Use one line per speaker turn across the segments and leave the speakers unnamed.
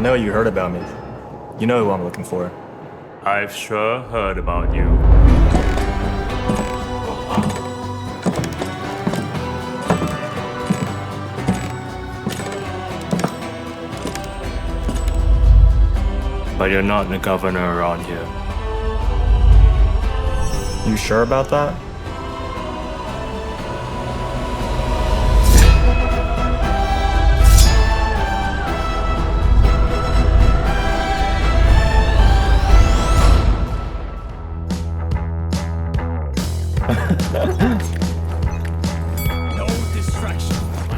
know you heard about me. You know who I'm looking for.
I've sure heard about you. But you're not the governor around here.
You sure about that?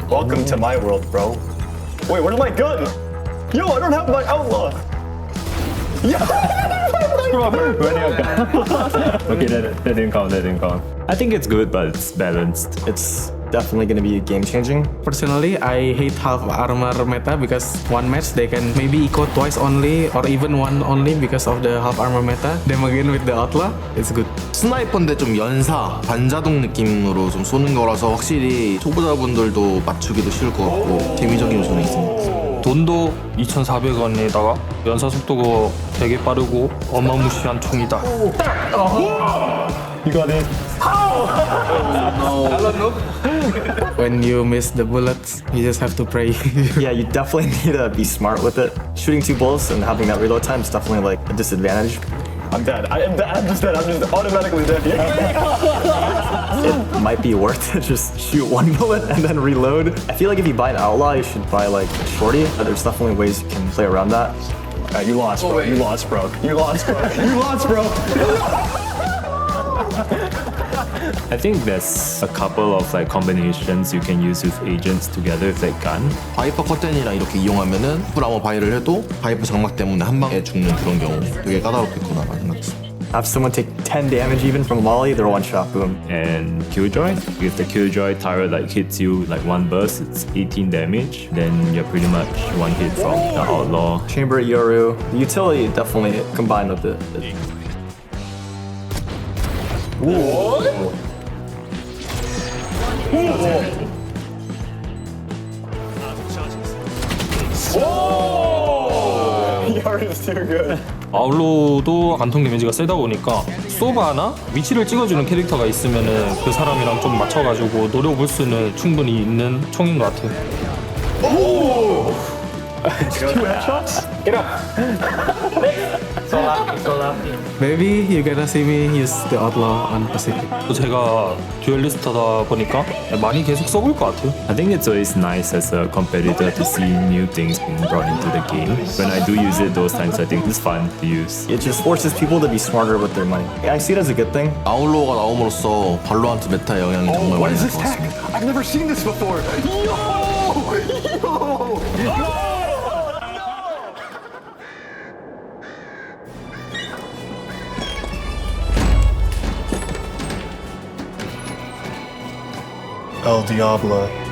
Welcome to my world, bro. Wait, where's my gun? Yo, I don't have my outlaw.
Okay, that, that didn't count, that didn't count. I think it's good, but it's balanced.
It's definitely gonna be game changing.
Personally, I hate half armor meta because one match they can maybe eco twice only or even one only because of the half armor meta. Then again with the outlaw, it's good.
스나이퍼인데 좀 연사, 반자동 느낌으로 좀 쏘는 거라서 확실히 초보자분들도 맞추기도 쉬울 것 같고 재미적인 요소는 있습니다.
돈도 2,400원에다가 연사 속도가 되게 빠르고 어마무시한 총이다.
When you miss the bullets, you just have to pray.
Yeah, you definitely need to be smart with it. Shooting two bullets and having that reload time is definitely like a disadvantage. I'm dead. I am dead. I'm just dead. I'm just automatically dead. Yeah. it might be worth to Just shoot one bullet and then reload. I feel like if you buy an outlaw, you should buy like a shorty. There's definitely ways you can play around that. Uh, you lost, bro. You lost, bro. You lost, bro. You lost, bro.
I think there's a couple of like combinations you can use with agents together with that gun.
바이퍼 커튼이랑 이렇게 이용하면은 풀아머 바이를 해도 바이퍼 장막 때문에 한 방에 죽는 그런 경우 되게 까다롭겠구나라는 생각했습니다.
Have someone take 10 damage even from a molly, they're one shot. Boom.
And Killjoy, if the Killjoy turret like hits you like one burst, it's 18 damage. Then you're pretty much one hit from the outlaw.
Chamber Yoru. The utility definitely combined with it. Too good.
아울로도 관통 데미지가 세다 보니까 소바나 위치를 찍어주는 캐릭터가 있으면은 그 사람이랑 좀 맞춰가지고 노려볼 수는 충분히 있는 총인 것 같아요.
Maybe you gonna see me use the outlaw on Pacific.
또 제가 듀얼리스트다 보니까 많이 계속 써볼 것 같아요.
I think it's always nice as a competitor to see new things being brought into the game. When I do use it those times, I think it's fun to use.
It just forces people to be smarter with their money. I see it as a good thing.
아울로가 나옴으로써 발로한트 메타의 영향이 정말 많이 날 것 같습니다.
I've never seen this before. El Diablo.